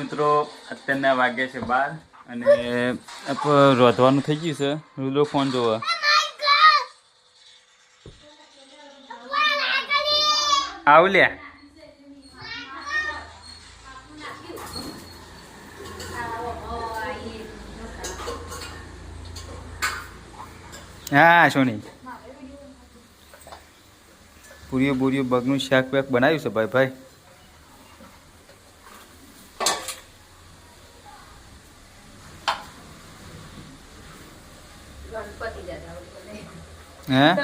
મિત્રો, અત્યારના વાગે છે બાર અને રોધવાનું થઈ ગયું છે. રૂલો ફોન જોવા. આવ લે. હા, સોની. પૂરીઓ, બુરીઓ, બગનું શાક પેક બનાવ્યું છે ભાઈ ભાઈ. હે?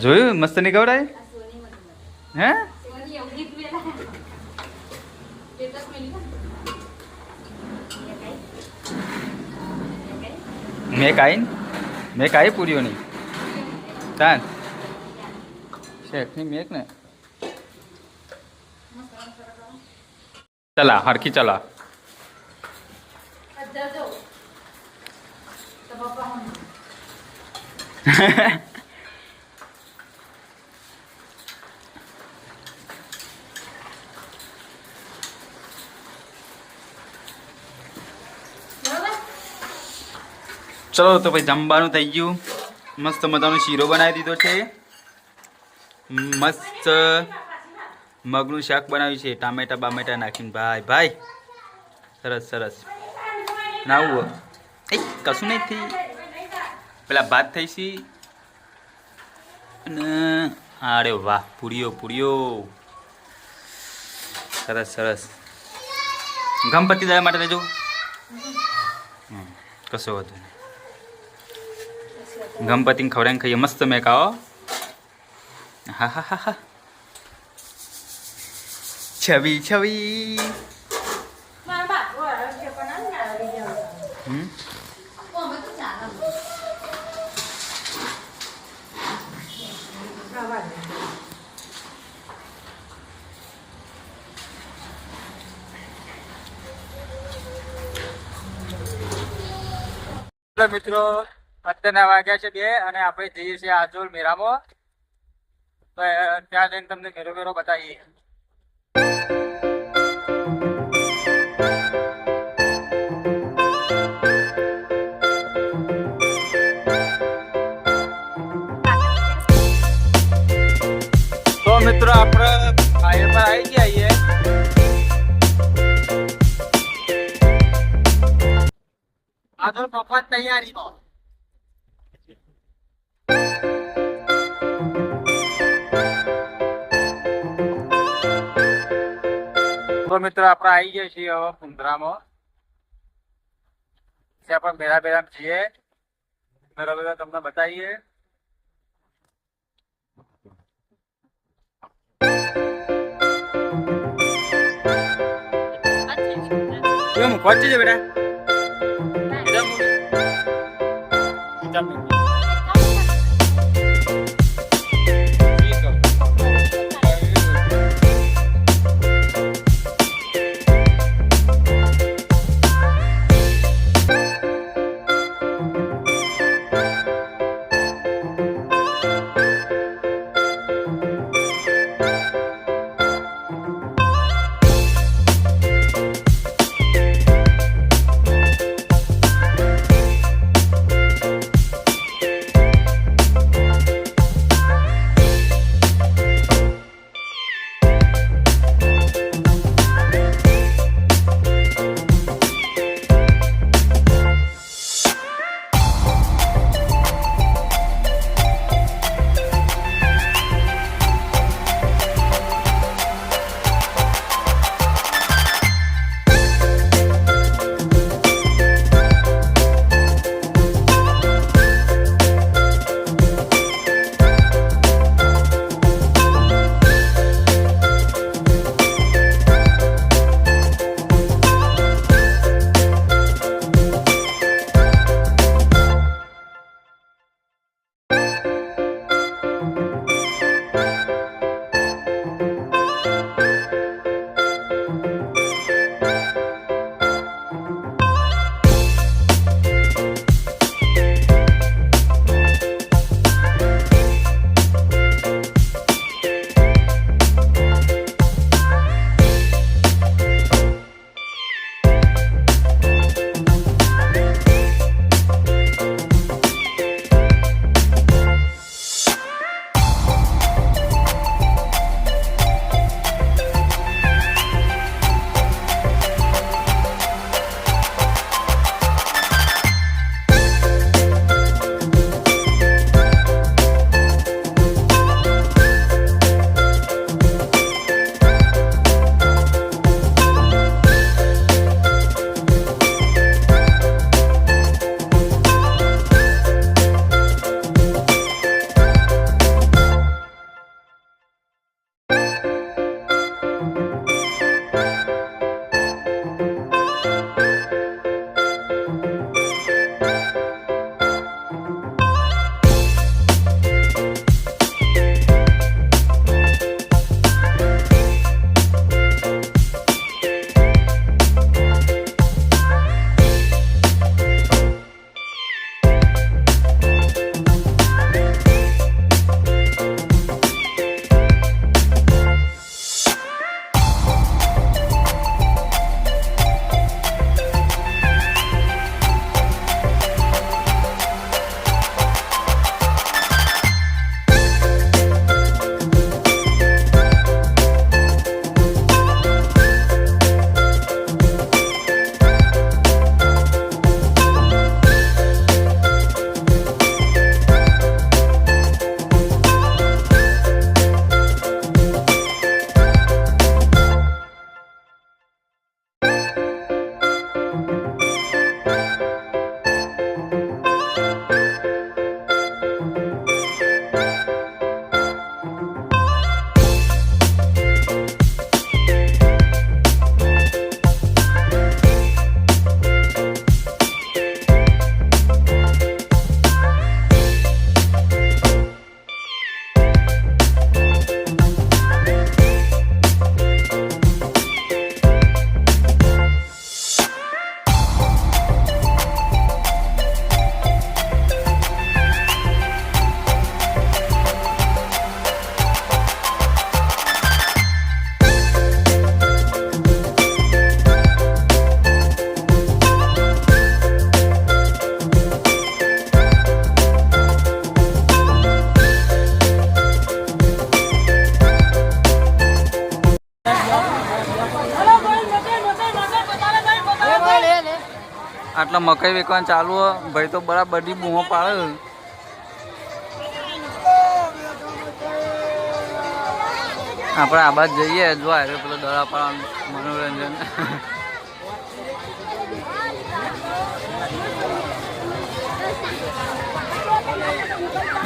જોયું? મસ્ત નહીં ગવડાય. હે? મેં કાઈ મેં કાઈ પૂરીઓ નહીં તાન શેઠની મેક ને ચલા હરખી ચલા અચ્છા જો. તો ચલો, તો ભાઈ જમવાનું થઈ ગયું. મસ્ત મજાનો શીરો બનાવી દીધો છે. મસ્ત મગનું શાક બનાવ્યું છે. ટામેટા બામેટા નાખીને ભાઈ ભાઈ. સરસ સરસ. નાવું એ, કશું નહીં થઈ. પેલા ભાત થઈ છે અને અરે વાહ પૂરીઓ પૂરીઓ સરસ સરસ. ગમપતિ દાદા માટે લેજો કશો વાંધો ગણપતિને ખવડાવીને ખાઈએ. મસ્ત મેં કાઓ હા હા હા હા. છવી છવી. મિત્રો. અત્યારના વાગ્યા છે બે અને આપણે જઈએ છીએ આજોલ મેરામાં. તો ત્યાં જઈને તમને મેરો મેરો બતાવીએ. તો મિત્રો, આપણે ફાયર પર આવી ગયા આજોલ પપ્પા તૈયારીમાં તો મિત્રો આપણે આવી ગયા છીએ હવે કુંદરામાં ત્યાં પણ બેરા બેરા છીએ મેરા બેરા તમને બતાવીએ કેમ પહોંચી છે બેટા એકદમ મકાઈ વેચવાનું ચાલુ ભાઈ તો બરાબર બધી બૂમો પાડે આપણે આ બાજુ જઈએ, જો આવે પેલો દડા પાડવાનું મનોરંજન.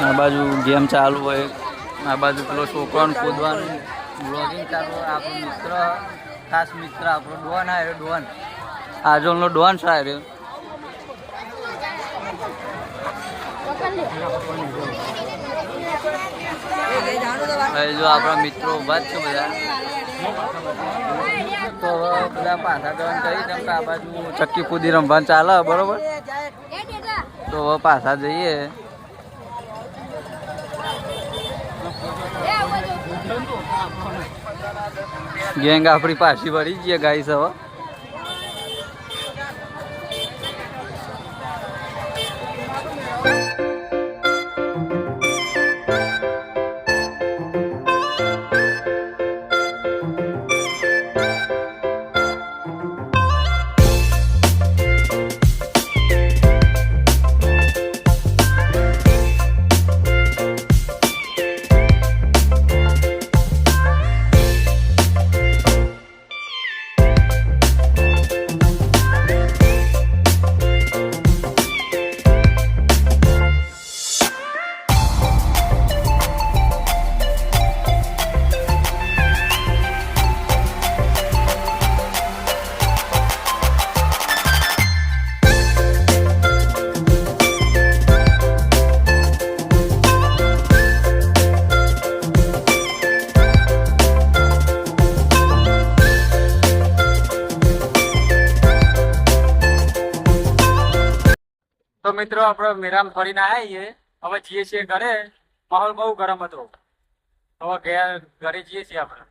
આ બાજુ ગેમ ચાલુ હોય, આ બાજુ પેલો છોકરાને કૂદવાનું બ્લોગિંગ ચાલુ હોય, આપણો મિત્ર, ખાસ મિત્ર, આપણો ડોન આવ્યો ડોન. આજોલનો ડોન છે જો આપણા મિત્રો ઊભા છે બધા. તો બધા પાછા જવાનું કરી કેમ કે આ બાજુ ચક્કી કૂદી રમવાનું ચાલે, બરોબર? તો હવે પાછા જઈએ. ગેંગ આપણી પાછી વળી જઈએ ગાઈસ હવે. મિત્રો, આપણે મેરામ ફરીને આવીએ. હવે જઈએ છીએ ઘરે. માહોલ બહુ ગરમ હતો. હવે ઘેર, ઘરે જઈએ છીએ આપણે.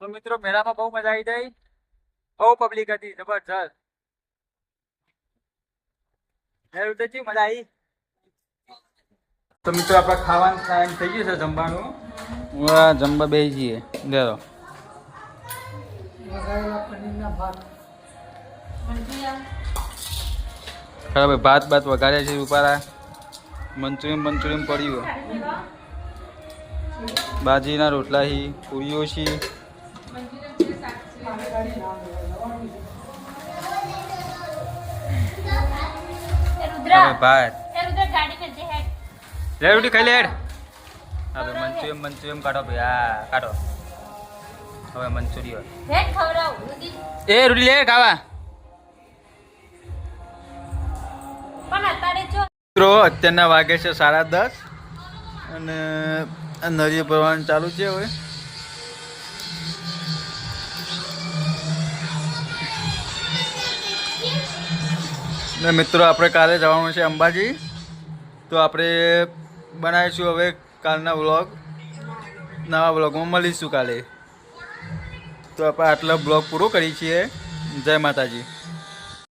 તો મિત્રો, મેળામાં બહુ મજા આવી ગઈ. બહુ પબ્લિક હતી, જબરજસ્ત. મજા આવી? તો મિત્રો આપણે ખાવાનું ટાઈમ થઈ ગયું છે જમવાનું. હું જમવા બે જઈએ દેરો ખરા ભાત ભાત વઘાર્યા છે ઉપારા મંચુરિયન મંચુરિયન પડ્યું બાજીના રોટલા હી પૂરીઓ છે. ભાત. લે રોટી ખાઈ લે હા હવે મંચુરિયમ મંચુરિયમ કાઢો ભાઈ. હા કાઢો. હવે મંચુરિયન. એ રોટી લે ખાવા. મિત્રો અત્યારના વાગે છે સાડા દસ. અને નરિયે ભરવાનું ચાલુ છે હવે. ને મિત્રો આપણે કાલે જવાનું છે અંબાજી. તો આપણે બનાવીશું હવે કાલના વ્લોગ નવા વ્લોગમાં મળીશું કાલે. તો આપણે આટલો બ્લોગ પૂરો કરીએ છીએ. જય માતાજી.